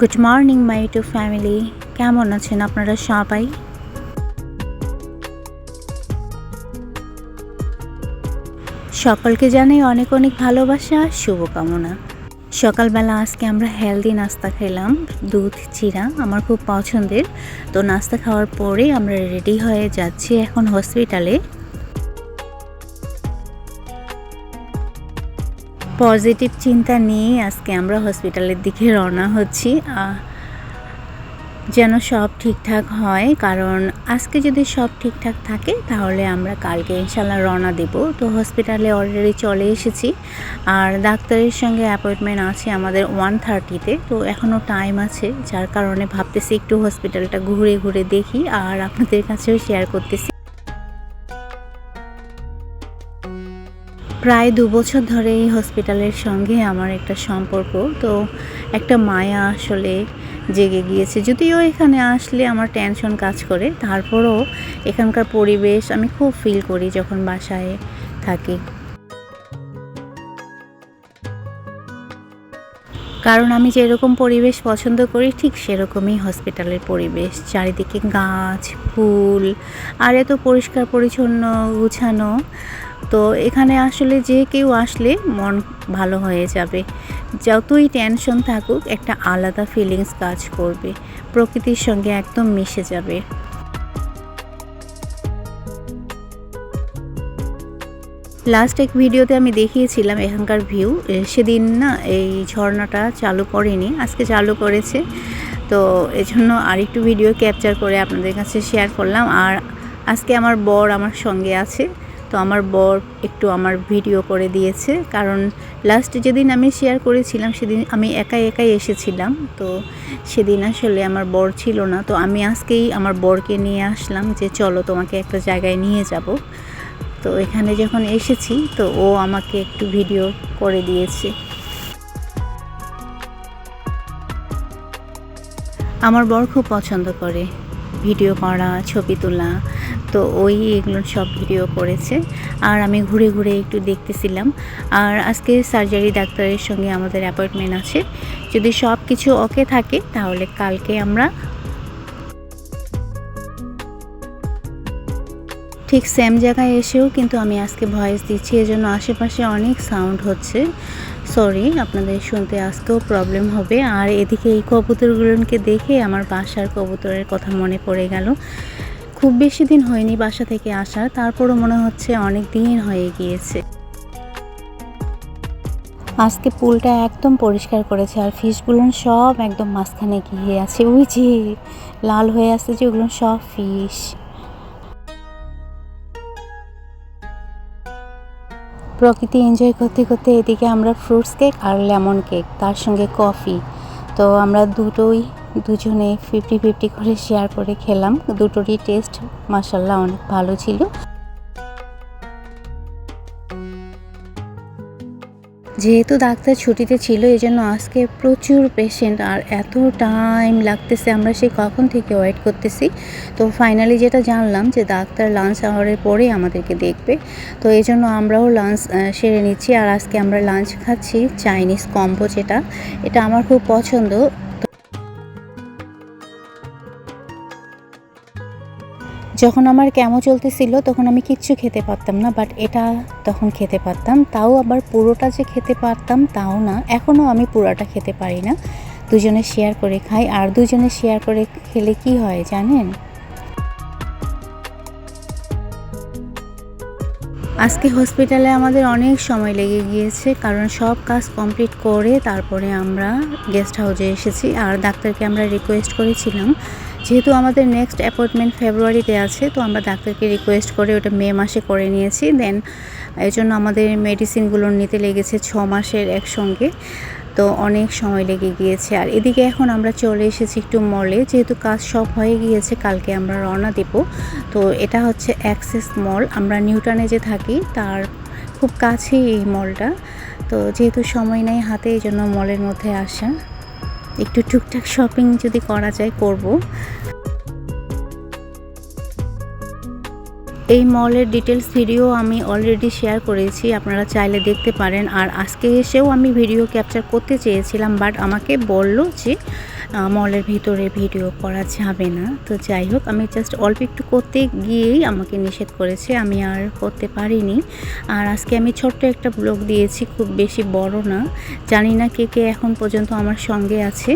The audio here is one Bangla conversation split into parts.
Good morning my to family কেমন আছেন আপনারা সবাই? সকলকে জানাই অনেক অনেক ভালোবাসা, শুভকামনা। সকালবেলা আজকে আমরা হেলদি নাস্তা খেলাম, দুধ চিরা আমার খুব পছন্দের। তো নাস্তা খাওয়ার পরে আমরা রেডি হয়ে যাচ্ছি এখন হসপিটালে পজিটিভ চিন্তা নিয়ে আজকে আমরা হসপিটালের দিকে রওনা হচ্ছি। যেন সব ঠিকঠাক হয়, কারণ আজকে যদি সব ঠিকঠাক থাকে, তাহলে আমরা কালকে ইনশাল্লাহ রওনা দেব। তো হসপিটালে অলরেডি চলে এসেছি। আর ডাক্তারের সঙ্গে অ্যাপয়েন্টমেন্ট আছে আমাদের ওয়ান থার্টিতে তো। এখনও টাইম আছে, যার কারণে ভাবতেছি একটু হসপিটালটা ঘুরে ঘুরে দেখি, আর আপনাদের কাছেও শেয়ার করতেছি। প্রায় দু বছর ধরে এই হসপিটালের সঙ্গে আমার একটা সম্পর্ক। তো একটা মায়া আসলে জেগে গিয়েছে। যদিও এখানে আসলে আমার টেনশন কাজ করে, তারপরও এখানকার পরিবেশ আমি খুব ফিল করি যখন বাসায় থাকি। কারণ আমি যেরকম পরিবেশ পছন্দ করি, ঠিক সেরকমই হসপিটালের পরিবেশ। চারিদিকে গাছ, ফুল, আর এত পরিষ্কার পরিচ্ছন্ন গুছানো। তো এখানে আসলে যে কেউ আসলে মন ভালো হয়ে যাবে। যতই টেনশন থাকুক, একটা আলাদা ফিলিংস কাজ করবে। প্রকৃতির সঙ্গে একদম মিশে যাবে। লাস্ট এক ভিডিওতে আমি দেখিয়েছিলাম এখানকার ভিউ সেদিন না এই ঝর্ণাটা চালু করেনি, আজকে চালু করেছে। তো এজন্য আরেকটু ভিডিও ক্যাপচার করে আপনাদের কাছে শেয়ার করলাম। আর আজকে আমার বর আমার সঙ্গে আছে। তো আমার বর একটু আমার ভিডিও করে দিয়েছে। কারণ লাস্ট যেদিন আমি শেয়ার করেছিলাম, সেদিন আমি একাই একাই এসেছিলাম। তো সেদিন আসলে আমার বর ছিল না। তো আমি আজকেই আমার বরকে নিয়ে আসলাম যে, চলো তোমাকে একটা জায়গায় নিয়ে যাব। তো এখানে যখন এসেছি, তো ও আমাকে একটু ভিডিও করে দিয়েছে। আমার বর খুব পছন্দ করে। ভিডিও করা, ছবি তোলা, তো ওই এগুলো সব ভিডিও করেছে। আর আমি ঘুরে ঘুরে একটু দেখতেছিলাম। আর আজকে সার্জারি ডাক্তারের সঙ্গে আমাদের অ্যাপয়েন্টমেন্ট আছে। যদি সব কিছু ওকে থাকে, তাহলে কালকে আমরা ঠিক সেম জায়গায় এসেও কিন্তু আমি আজকে ভয়েস দিচ্ছি। এজন্য আশেপাশে অনেক সাউন্ড হচ্ছে। সরি আপনাদের শুনতে আজকেও প্রবলেম হবে। আর এদিকে এই কবুতরগুলোকে দেখে আমার বাসার কবুতরের কথা মনে পড়ে গেল। খুব বেশি দিন হয়নি বাসা থেকে আসার, তারপরও মনে হচ্ছে অনেক দিন হয়ে গিয়েছে। আজকে পুলটা একদম পরিষ্কার করেছে, আর ফিশগুলো সব একদম মাঝখানে গিয়ে আছে। ওই যে, লাল হয়ে আছে যে, ওগুলো সব ফিশ প্রকৃতি এনজয় করতে করতে এদিকে আমরা ফ্রুটস কেক আর লেমন কেক তার সঙ্গে কফি তো আমরা দুটোই, দুজনে ফিফটি ফিফটি করে শেয়ার করে খেলাম। দুটোরই টেস্ট মাসাল্লাহ অনেক ভালো ছিল। যেহেতু ডাক্তার ছুটিতে ছিল এই জন্য আজকে প্রচুর পেশেন্ট আর এত টাইম লাগতেছে, আমরা সেই কখন থেকে ওয়েট করতেছি। তো ফাইনালি যেটা জানলাম যে ডাক্তার লাঞ্চ আওয়ারের পরে আমাদেরকে দেখবে। তো এই জন্য আমরাও লাঞ্চ সেরে নিচ্ছি। আর আজকে আমরা লাঞ্চ খাচ্ছি চাইনিজ কম্বো যেটা। এটা আমার খুব পছন্দ। যখন আমার কেমো চলতেছিল, তখন আমি কিচ্ছু খেতে পারতাম না বাট এটা তখন খেতে পারতাম। তাও আবার পুরোটা যে খেতে পারতাম, তাও না। এখনও আমি পুরোটা খেতে পারি না। দুজনে শেয়ার করে খাই। আর দুজনে শেয়ার করে খেলে কি হয় জানেন? আজকে হসপিটালে আমাদের অনেক সময় লেগে গিয়েছে, কারণ সব কাজ কমপ্লিট করে তারপরে আমরা গেস্ট হাউসে এসেছি। আর ডাক্তারকে আমরা রিকোয়েস্ট করেছিলাম যেহেতু আমাদের নেক্সট অ্যাপয়েন্টমেন্ট ফেব্রুয়ারিতে আছে, তো আমরা ডাক্তারকে রিকোয়েস্ট করে ওটা মে মাসে করে নিয়েছি। দেন এই জন্য আমাদের মেডিসিনগুলো নিতে লেগেছে ছ মাসের একসঙ্গে। তো অনেক সময় লেগে গিয়েছে। আর এদিকে এখন আমরা চলে এসেছি একটু মলে যেহেতু কাজ সব হয়ে গিয়েছে, কালকে আমরা রওনা দেব। তো এটা হচ্ছে অ্যাক্সেস মল আমরা নিউটনে যে থাকি, তার খুব কাছেই এই মলটা তো যেহেতু সময় নেই হাতে, এই জন্য মলের মধ্যে আসা। একটু টুকটাক শপিং যদি করা যায়, করব। এই মলের ডিটেলস ভিডিও আমি অলরেডি শেয়ার করেছি, আপনারা চাইলে দেখতে পারেন। আর আজকে এসেও আমি ভিডিও ক্যাপচার করতে চেয়েছিলাম বাট আমাকে বলল যে মলের ভিতরে ভিডিও করা যাবে না। তো যাই হোক, আমি জাস্ট অল্প একটু করতে গিয়েই আমাকে নিষেধ করেছে, আমি আর করতে পারিনি। আর আজকে আমি ছোট্ট একটা ব্লগ দিয়েছি, খুব বেশি বড় না। জানি না কে কে এখন পর্যন্ত আমার সঙ্গে আছে।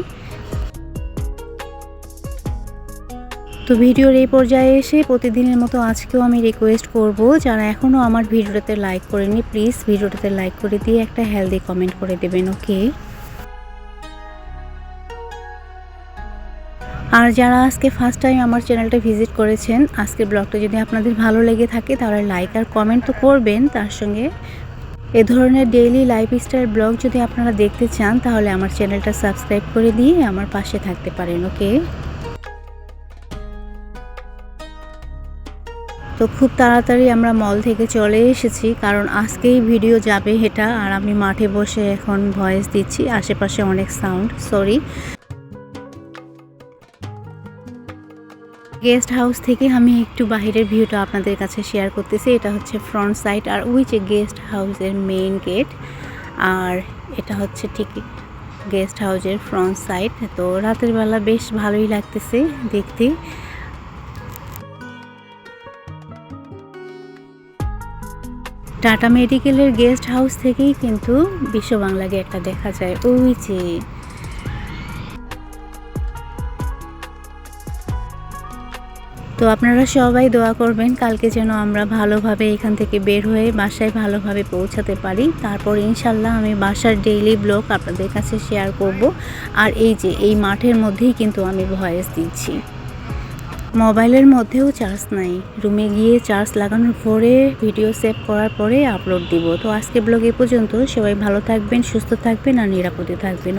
তো ভিডিওর এই পর্যায়ে এসে প্রতিদিনের মতো আজকেও আমি রিকোয়েস্ট করব, যারা এখনও আমার ভিডিওটাতে লাইক করেনি প্লিজ ভিডিওটাতে লাইক করে দিয়ে একটা হেলদি কমেন্ট করে দেবেন ওকে আর যারা আজকে ফার্স্ট টাইম আমার চ্যানেলটা ভিজিট করেছেন, আজকের ব্লগটা যদি আপনাদের ভালো লেগে থাকে, তাহলে লাইক আর কমেন্ট তো করবেন। তার সঙ্গে এ ধরনের ডেইলি লাইফস্টাইল ব্লগ যদি আপনারা দেখতে চান, তাহলে আমার চ্যানেলটা সাবস্ক্রাইব করে দিয়ে আমার পাশে থাকতে পারেন, ওকে? তো খুব তাড়াতাড়ি আমরা মল থেকে চলে এসেছি, কারণ আজকেই ভিডিও যাবে এটা, আর আমি মাঠে বসে এখন ভয়েস দিচ্ছি, আশেপাশে অনেক সাউন্ড সরি গেস্ট হাউস থেকে আমি একটু বাইরের ভিউটা আপনাদের কাছে শেয়ার করতেছি। এটা হচ্ছে ফ্রন্ট সাইড আর ওই যে গেস্ট হাউসের মেইন গেট আর এটা হচ্ছে ঠিক গেস্ট হাউসের ফ্রন্ট সাইড তো রাতের বেলা বেশ ভালোই লাগতেছে দেখতে। টাটা মেডিকেলের গেস্ট হাউস থেকেই কিন্তু বিশ্ব বাংলা গেটটা দেখা যায়। ওই যে তো আপনারা সবাই দোয়া করবেন, কালকে যেন আমরা ভালোভাবে এখান থেকে বের হয়ে বাসায় ভালোভাবে পৌঁছাতে পারি। তারপর ইনশাল্লাহ আমি বাসার ডেইলি ব্লগ আপনাদের কাছে শেয়ার করব। আর এই যে, এই মাঠের মধ্যেই কিন্তু আমি ভয়েস দিচ্ছি। মোবাইলের মধ্যেও চার্জ নাই। রুমে গিয়ে চার্জ লাগানোর পরে ভিডিও সেভ করার পরে আপলোড দিব। তো আজকে ব্লগ এ পর্যন্ত সবাই ভালো থাকবেন, সুস্থ থাকবেন আর নিরাপদে থাকবেন।